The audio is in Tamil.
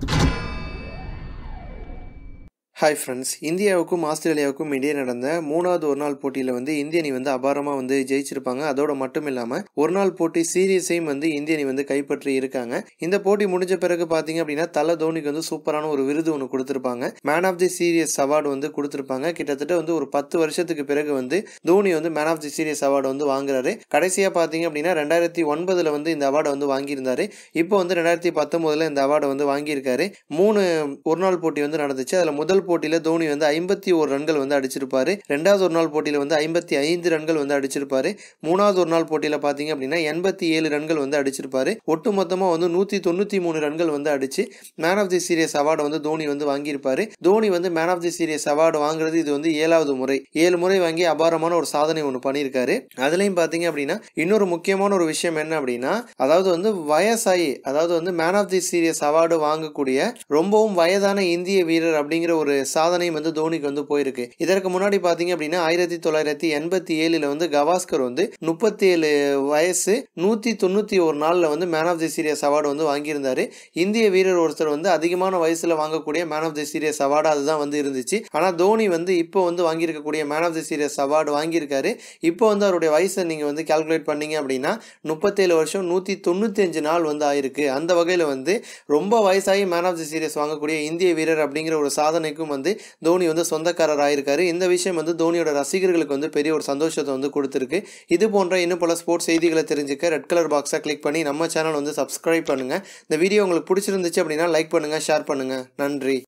you ஹாய் ஃப்ரெண்ட்ஸ் இந்தியாவுக்கும் ஆஸ்திரேலியாவுக்கும் இடையே நடந்த மூணாவது ஒரு நாள் போட்டியில் வந்து இந்திய அணி வந்து அபாரமாக வந்து ஜெயிச்சிருப்பாங்க. அதோட மட்டும் இல்லாமல் ஒரு நாள் போட்டி சீரியஸையும் வந்து இந்திய அணி வந்து கைப்பற்றி இருக்காங்க. இந்த போட்டி முடிஞ்ச பிறகு பார்த்தீங்க அப்படின்னா தல தோனிக்கு வந்து சூப்பரான ஒரு விருது ஒன்று கொடுத்துருப்பாங்க. Man of the series award வந்து கொடுத்துருப்பாங்க. கிட்டத்தட்ட வந்து ஒரு பத்து வருஷத்துக்கு பிறகு வந்து தோனி வந்து man of the series award வந்து வாங்குறாரு. கடைசியாக பார்த்தீங்க அப்படின்னா ரெண்டாயிரத்தி ஒன்பதில் வந்து இந்த அவார்டை வந்து வாங்கியிருந்தாரு. இப்போ வந்து ரெண்டாயிரத்தி பத்தொம்போதில் இந்த அவார்டை வந்து வாங்கியிருக்காரு. மூணு ஒரு நாள் போட்டி வந்து நடந்துச்சு. அதில் முதல் போட்டியில் தோனி வந்து ஐம்பத்தி ஒரு ரன்கள் வந்து அடிச்சிருப்பாரு. ரெண்டாவது ஒரு நாள் போட்டியில் வந்து ஐம்பத்தி ஐந்து ரன்கள் வந்து அடிச்சிருப்பாரு. மூணாவது ஒரு நாள் போட்டியில் பார்த்தீங்க அப்படின்னா எண்பத்தி ஏழு ரன்கள் வந்து அடிச்சிருப்பாரு. ஒட்டு மொத்தமாக வந்து நூற்றி தொண்ணூற்றி மூணு ரன்கள் வந்து அடிச்சு man of the series award வந்து தோனி வந்து வாங்கியிருப்பாரு. தோனி வந்து man of the series award வாங்குறது இது வந்து ஏழாவது முறை. ஏழு முறை வாங்கி அபாரமான ஒரு சாதனை ஒன்று பண்ணியிருக்காரு. அதுலேயும் பார்த்தீங்க அப்படின்னா இன்னொரு முக்கியமான ஒரு விஷயம் என்ன அப்படின்னா அதாவது வந்து வயசாயி அதாவது வந்து man of the series award வாங்கக்கூடிய ரொம்பவும் வயதான இந்திய வீரர் அப்படிங்கிற ஒரு சாதனையும் வந்து தோனிக்கு வந்து போயிருக்கு. இதற்கு முன்னாடி பார்த்தீங்க அப்படின்னா ஆயிரத்தி தொள்ளாயிரத்தி எண்பத்தி ஏழில் வந்து கவாஸ்கர் வந்து முப்பத்தி ஏழு வயசு நூற்றி தொண்ணூற்றி ஒரு நாளில் வந்து man of the series award வந்து வாங்கியிருந்தாரு. இந்திய வீரர் ஒருத்தர் வந்து அதிகமான வயசில் வாங்கக்கூடிய man of the series award அதுதான் வந்து இருந்துச்சு. ஆனால் தோனி வந்து இப்போ வந்து வாங்கியிருக்கக்கூடிய man of the series award வாங்கியிருக்காரு. இப்போ வந்து அவருடைய வயசை நீங்கள் வந்து கால்குலேட் பண்ணீங்க அப்படின்னா முப்பத்தேழு வருஷம் நூற்றி தொண்ணூற்றி அஞ்சு நாள் வந்து ஆயிருக்கு. அந்த வகையில் வந்து ரொம்ப வயசாகி மேன் ஆஃப் தி சீரியஸ் வாங்கக்கூடிய இந்திய வீரர் அப்படிங்கிற ஒரு சாதனைக்கும் வந்து தோனி வந்து சொந்தக்காரர் ஆயிருக்காரு இந்த விஷயம் வந்து தோனியோட ரசிகர்களுக்கு வந்து பெரிய ஒரு சந்தோஷத்தை வந்து கொடுத்துருக்கு. இது போன்ற இன்னும் பல ஸ்போர்ட்ஸ் செய்திகளை தெரிஞ்சுக்க ரெட் கலர் பாக்ஸை கிளிக் பண்ணி நம்ம சேனல் வந்து சப்ஸ்கிரைப் பண்ணுங்கள் இந்த வீடியோ உங்களுக்கு பிடிச்சிருந்துச்சு அப்படின்னா லைக் பண்ணுங்கள் ஷேர் பண்ணுங்கள் நன்றி.